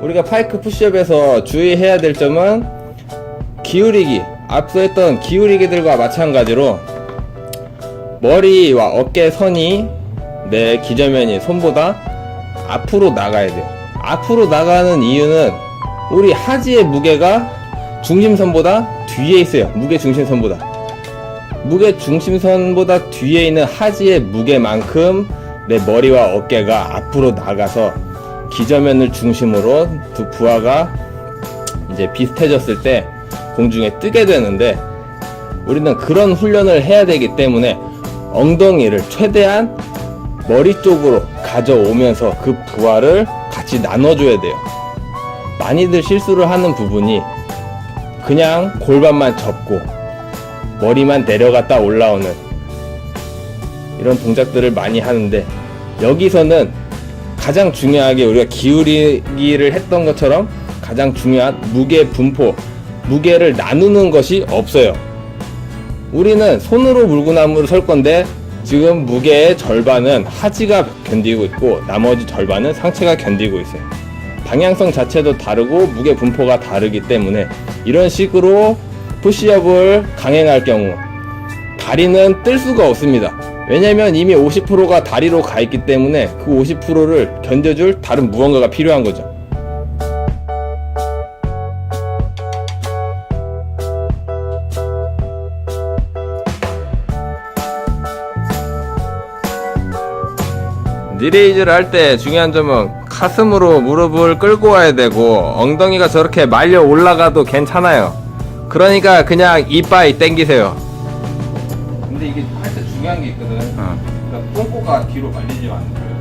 우리가 파이크 푸시업에서 주의해야 될 점은 기울이기 앞서 했던 기울이기들과 마찬가지로 머리와 어깨 선이 내 기저면이 손보다 앞으로 나가야 돼요. 앞으로 나가는 이유는 우리 하지의 무게가 중심선보다 뒤에 있어요. 무게 중심선보다. 무게 중심선보다 뒤에 있는 하지의 무게만큼 내 머리와 어깨가 앞으로 나가서 기저면을 중심으로 두 부하가 이제 비슷해졌을 때 공중에 뜨게 되는데 우리는 그런 훈련을 해야 되기 때문에 엉덩이를 최대한 머리 쪽으로 가져오면서 그 부하를 같이 나눠줘야 돼요. 많이들 실수를 하는 부분이 그냥 골반만 접고 머리만 내려갔다 올라오는 이런 동작들을 많이 하는데 여기서는 가장 중요하게 우리가 기울이기를 했던 것처럼 가장 중요한 무게 분포, 무게를 나누는 것이 없어요. 우리는 손으로 물구나무를 설 건데 지금 무게의 절반은 하지가 견디고 있고 나머지 절반은 상체가 견디고 있어요. 방향성 자체도 다르고 무게 분포가 다르기 때문에 이런 식으로 푸시업을 강행할 경우 다리는 뜰 수가 없습니다. 왜냐면 이미 50%가 다리로 가 있기 때문에 그 50%를 견뎌줄 다른 무언가가 필요한 거죠. 니레이즈를 할 때 중요한 점은 가슴으로 무릎을 끌고 와야 되고 엉덩이가 저렇게 말려 올라가도 괜찮아요. 그러니까 그냥 이빠이 땡기세요. 근데 이게 할 때 중요한 게 있거든. 그러니까 똥꼬가 뒤로 말리지 않는 거예요.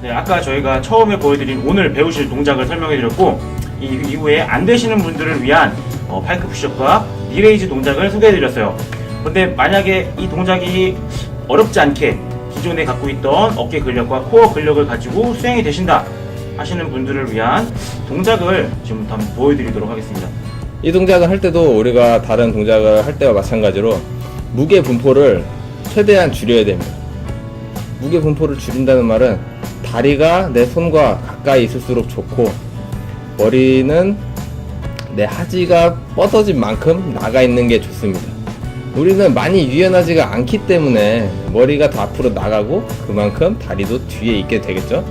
네, 아까 저희가 처음에 보여드린 오늘 배우실 동작을 설명해드렸고 이 이후에 안 되시는 분들을 위한 어, 파이크 푸시업과 니레이즈 동작을 소개해드렸어요. 근데 만약에 이 동작이 어렵지 않게 기존에 갖고 있던 어깨 근력과 코어 근력을 가지고 수행이 되신다 하시는 분들을 위한 동작을 지금부터 한번 보여드리도록 하겠습니다. 이 동작을 할 때도 우리가 다른 동작을 할 때와 마찬가지로 무게 분포를 최대한 줄여야 됩니다. 무게 분포를 줄인다는 말은 다리가 내 손과 가까이 있을수록 좋고 머리는 내 하지가 뻗어진 만큼 나가 있는 게 좋습니다. 우리는 많이 유연하지가 않기 때문에 머리가 더 앞으로 나가고 그만큼 다리도 뒤에 있게 되겠죠.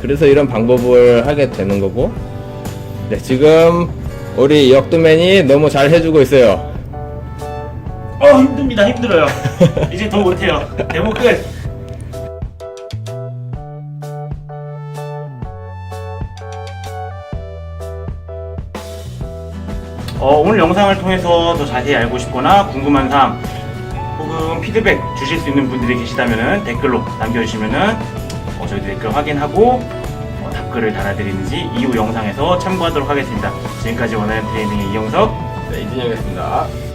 그래서 이런 방법을 하게 되는 거고 네, 지금 우리 역도맨이 너무 잘 해주고 있어요. 어 힘듭니다 힘들어요. 이제 더 못해요. 데모 끝. 어, 오늘 영상을 통해서 더 자세히 알고 싶거나 궁금한 사항 혹은 피드백 주실 수 있는 분들이 계시다면 댓글로 남겨주시면 어, 저희 댓글 확인하고 어, 답글을 달아드리는지 이후 영상에서 참고하도록 하겠습니다. 지금까지 원하는 트레이닝의 이영석 네, 이진영이었습니다.